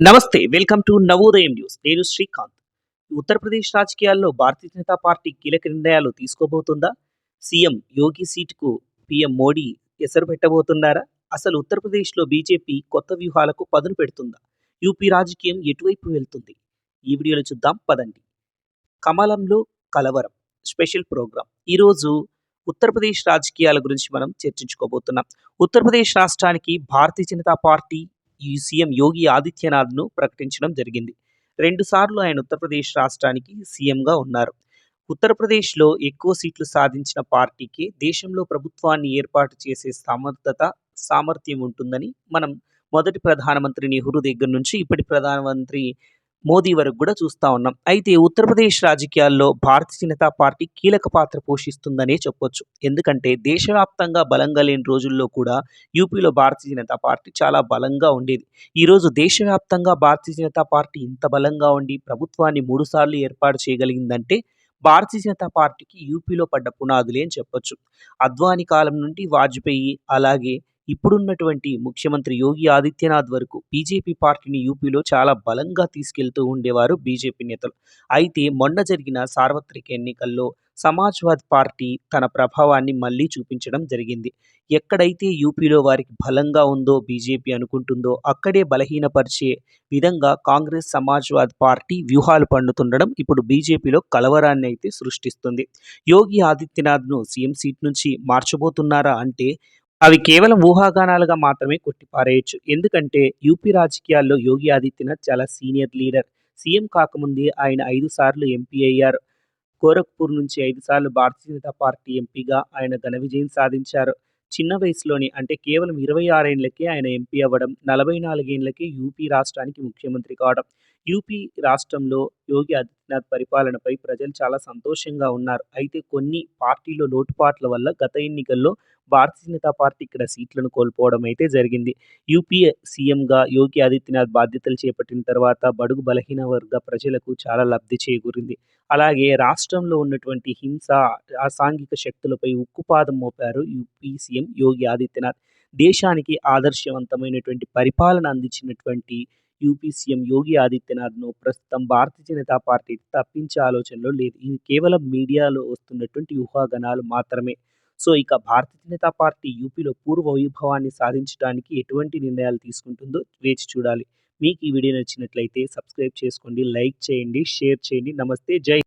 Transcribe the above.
నమస్తే welcome to Navodayam news. నేను శ్రీకాంత్. ఉత్తరప్రదేశ్ రాజకీయాల్లో భారతీయ జనతా పార్టీ కీలక నిర్ణయాలు తీసుకోబోతుందా? సీఎం యోగి సీటుకు పీఎం మోడీ ఎసరు పెట్టబోతున్నారా? అసలు ఉత్తరప్రదేశ్లో బీజేపీ కొత్త వ్యూహాలకు పదును పెడుతుందా? యూపీ రాజకీయం ఎటువైపు వెళ్తుంది? ఈ వీడియోలో చూద్దాం పదండి. కమలంలో కలవరం స్పెషల్ ప్రోగ్రాం. ఈరోజు ఉత్తరప్రదేశ్ రాజకీయాల గురించి మనం చర్చించుకోబోతున్నాం. ఉత్తరప్రదేశ్ రాష్ట్రానికి భారతీయ జనతా పార్టీ ఈ సీఎం యోగి ఆదిత్యనాథ్ను ప్రకటించడం జరిగింది. రెండుసార్లు ఆయన ఉత్తరప్రదేశ్ రాష్ట్రానికి సీఎంగా ఉన్నారు. ఉత్తరప్రదేశ్లో ఎక్కువ సీట్లు సాధించిన పార్టీకి దేశంలో ప్రభుత్వాన్ని ఏర్పాటు చేసే సమర్థత సామర్థ్యం ఉంటుందని మనం మొదటి ప్రధానమంత్రి నెహ్రూ దగ్గర నుంచి ఇప్పటి ప్రధానమంత్రి మోదీ వరకు కూడా చూస్తూ ఉన్నాం. అయితే ఉత్తరప్రదేశ్ రాజకీయాల్లో భారతీయ జనతా పార్టీ కీలక పాత్ర పోషిస్తుందనే చెప్పొచ్చు. ఎందుకంటే దేశవ్యాప్తంగా బలంగా లేని రోజుల్లో కూడా యూపీలో భారతీయ జనతా పార్టీ చాలా బలంగా ఉండేది. ఈరోజు దేశవ్యాప్తంగా భారతీయ జనతా పార్టీ ఇంత బలంగా ఉండి ప్రభుత్వాన్ని మూడుసార్లు ఏర్పాటు చేయగలిగిందంటే భారతీయ జనతా పార్టీకి యూపీలో పడ్డ పునాదులే అని చెప్పొచ్చు. అద్వానీ కాలం నుండి వాజ్పేయి అలాగే ఇప్పుడున్నటువంటి ముఖ్యమంత్రి యోగి ఆదిత్యనాథ్ వరకు బీజేపీ పార్టీని యూపీలో చాలా బలంగా తీసుకెళ్తూ ఉండేవారు బీజేపీ నేతలు. అయితే మొన్న జరిగిన సార్వత్రిక ఎన్నికల్లో సమాజ్వాద్ పార్టీ తన ప్రభావాన్ని మళ్ళీ చూపించడం జరిగింది. ఎక్కడైతే యూపీలో వారికి బలంగా ఉందో బీజేపీ అనుకుంటుందో అక్కడే బలహీనపరిచే విధంగా కాంగ్రెస్ సమాజ్వాద్ పార్టీ వ్యూహాలు పండుతుండడం ఇప్పుడు బీజేపీలో కలవరాన్ని అయితే సృష్టిస్తుంది. యోగి ఆదిత్యనాథ్ను సీఎం సీట్ నుంచి మార్చబోతున్నారా అంటే అవి కేవలం ఊహాగానాలుగా మాత్రమే కొట్టిపారేయొచ్చు. ఎందుకంటే యూపీ రాజకీయాల్లో యోగి ఆదిత్యనాథ్ చాలా సీనియర్ లీడర్. సీఎం కాకముందే ఆయన ఐదు సార్లు ఎంపీ అయ్యారు. గోరఖ్పూర్ నుంచి ఐదు సార్లు భారతీయ జనతా పార్టీ ఎంపీగా ఆయన ఘన విజయం సాధించారు. చిన్న వయసులోనే అంటే కేవలం ఇరవై ఆరేళ్ళకే ఆయన ఎంపీ అవ్వడం నలభై నాలుగేళ్ళకే యూపీ రాష్ట్రానికి ముఖ్యమంత్రి కావడం యూపీ రాష్ట్రంలో యోగి ఆదిత్యనాథ్ పరిపాలనపై ప్రజలు చాలా సంతోషంగా ఉన్నారు. అయితే కొన్ని పార్టీలో లోటుపాట్ల వల్ల గత ఎన్నికల్లో భారతీయ జనతా పార్టీ ఇక్కడ సీట్లను కోల్పోవడం అయితే జరిగింది. యూపీ సీఎంగా యోగి ఆదిత్యనాథ్ బాధ్యతలు చేపట్టిన తర్వాత బడుగు బలహీన వర్గ ప్రజలకు చాలా లబ్ధి చేకూరింది. అలాగే రాష్ట్రంలో ఉన్నటువంటి హింస అసాంఘిక శక్తులపై ఉక్కుపాదం మోపారు యూపీ సీఎం యోగి ఆదిత్యనాథ్. దేశానికి ఆదర్శవంతమైనటువంటి పరిపాలన అందించినటువంటి యూపీ సీఎం యోగి ఆదిత్యనాథ్ను ప్రస్తుతం భారతీయ జనతా పార్టీ తప్పించే ఆలోచనలో లేదు. ఇది కేవలం మీడియాలో వస్తున్నటువంటి ఊహాగానాలు మాత్రమే. సో ఇక భారతీయ జనతా పార్టీ యూపీలో పూర్వ వైభవాన్ని సాధించడానికి ఎటువంటి నిర్ణయాలు తీసుకుంటుందో వేచి చూడాలి. మీకు ఈ వీడియో నచ్చినట్లయితే సబ్స్క్రైబ్ చేసుకోండి లైక్ చేయండి షేర్ చేయండి. నమస్తే జై